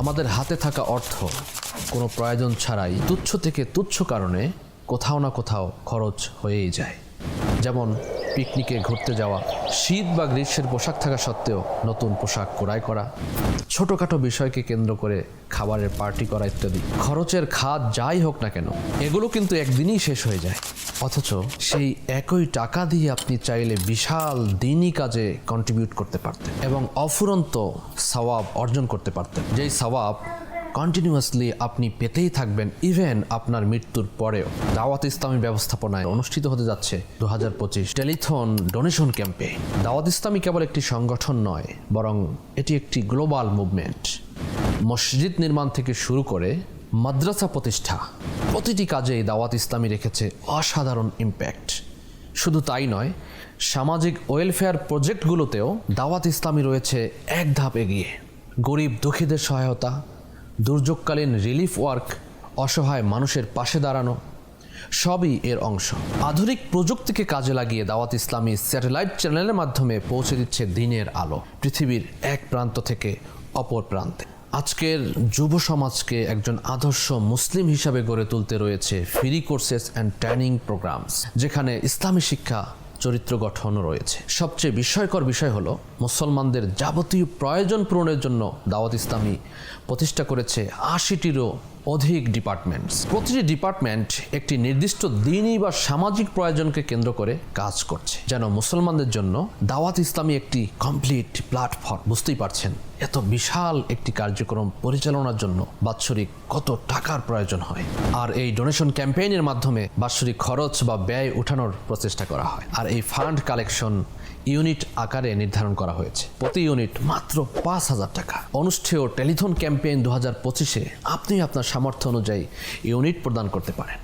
আমাদের হাতে থাকা অর্থ, কোনো প্রয়োজন ছাড়াই তুচ্ছ থেকে তুচ্ছ কারণে কোথাও না কোথাও খরচ হয়েই যায়। যেমন পিকনিকে ঘুরতে যাওয়া, শীত বা গ্রীষ্মের পোশাক থাকা সত্ত্বেও নতুন পোশাক ক্রয় করা, ছোটোখাটো বিষয়কে কেন্দ্র করে খাবারের পার্টি করা ইত্যাদি। খরচের খাত যাই হোক না কেন, এগুলো কিন্তু একদিনই শেষ হয়ে যায়। অথচ সেই একই টাকা দিয়ে আপনি চাইলে বিশাল দিনই কাজে কন্ট্রিবিউট করতে পারতেন এবং অফুরন্ত সওয়াব অর্জন করতে পারতেন। যেই সওয়াব কন্টিনিউয়াসলি আপনি পেতেই থাকবেন ইভেন আপনার মৃত্যুর পরেও। দাওয়াত ইসলামী ব্যবস্থাপনায় অনুষ্ঠিত হতে যাচ্ছে দু হাজার পঁচিশ টেলিথন ডোনেশন ক্যাম্পে। দাওয়াত ইসলামী কেবল একটি সংগঠন নয়, বরং এটি একটি গ্লোবাল মুভমেন্ট। মসজিদ নির্মাণ থেকে শুরু করে মাদ্রাসা প্রতিষ্ঠা, প্রতিটি কাজেই দাওয়াত ইসলামী রেখেছে অসাধারণ ইম্প্যাক্ট শুধু তাই নয়, সামাজিক ওয়েলফেয়ার প্রজেক্টগুলোতেও দাওয়াত ইসলামী রয়েছে এক ধাপ এগিয়ে। গরিব দুঃখীদের সহায়তা দুর্যোগকালীন রিলিফ ওয়ার্ক, অসহায় মানুষের পাশে দাঁড়ানো, সবই এর অংশ। আধুনিক প্রযুক্তিকে কাজে লাগিয়ে দাওয়াত ইসলামী স্যাটেলাইট চ্যানেলের মাধ্যমে পৌঁছে দিচ্ছে দিনের আলো, পৃথিবীর এক প্রান্ত থেকে অপর প্রান্তে। আজকের যুব সমাজকে একজন আদর্শ মুসলিম হিসাবে গড়ে তুলতে রয়েছে free courses and training programs, যেখানে ইসলামী শিক্ষা চরিত্র গঠন রয়েছে। সবচেয়ে বিস্ময়কর বিষয় হলো, মুসলমানদের যাবতীয় প্রয়োজন পূরণের জন্য দাওয়াত ইসলামী প্রতিষ্ঠা করেছে আশিটিরও অধিক ডিপার্টমেন্টস। প্রতিটি ডিপার্টমেন্ট একটি নির্দিষ্ট দিনই বা সামাজিক প্রয়োজনকে কেন্দ্র করে কাজ করছে, যেন মুসলমানদের জন্য দাওয়াত ইসলামী একটি কমপ্লিট প্ল্যাটফর্ম। বুঝতেই পারছেন, এত বিশাল একটি কার্যক্রম পরিচালনার জন্য বাৎসরিক কত টাকার প্রয়োজন হয়। আর এই ডোনেশন ক্যাম্পেইনের মাধ্যমে বাৎসরিক খরচ বা ব্যয় উঠানোর প্রচেষ্টা করা হয়। আর এই ফান্ড কালেকশন ইউনিট আকারে নির্ধারণ করা হয়েছে। প্রতি ইউনিট মাত্র পাঁচ হাজার টাকা। অনুষ্ঠেয় টেলিথন ক্যাম্পেইন দু হাজার পঁচিশে আপনি আপনার সামর্থ্য অনুযায়ী ইউনিট প্রদান করতে পারেন।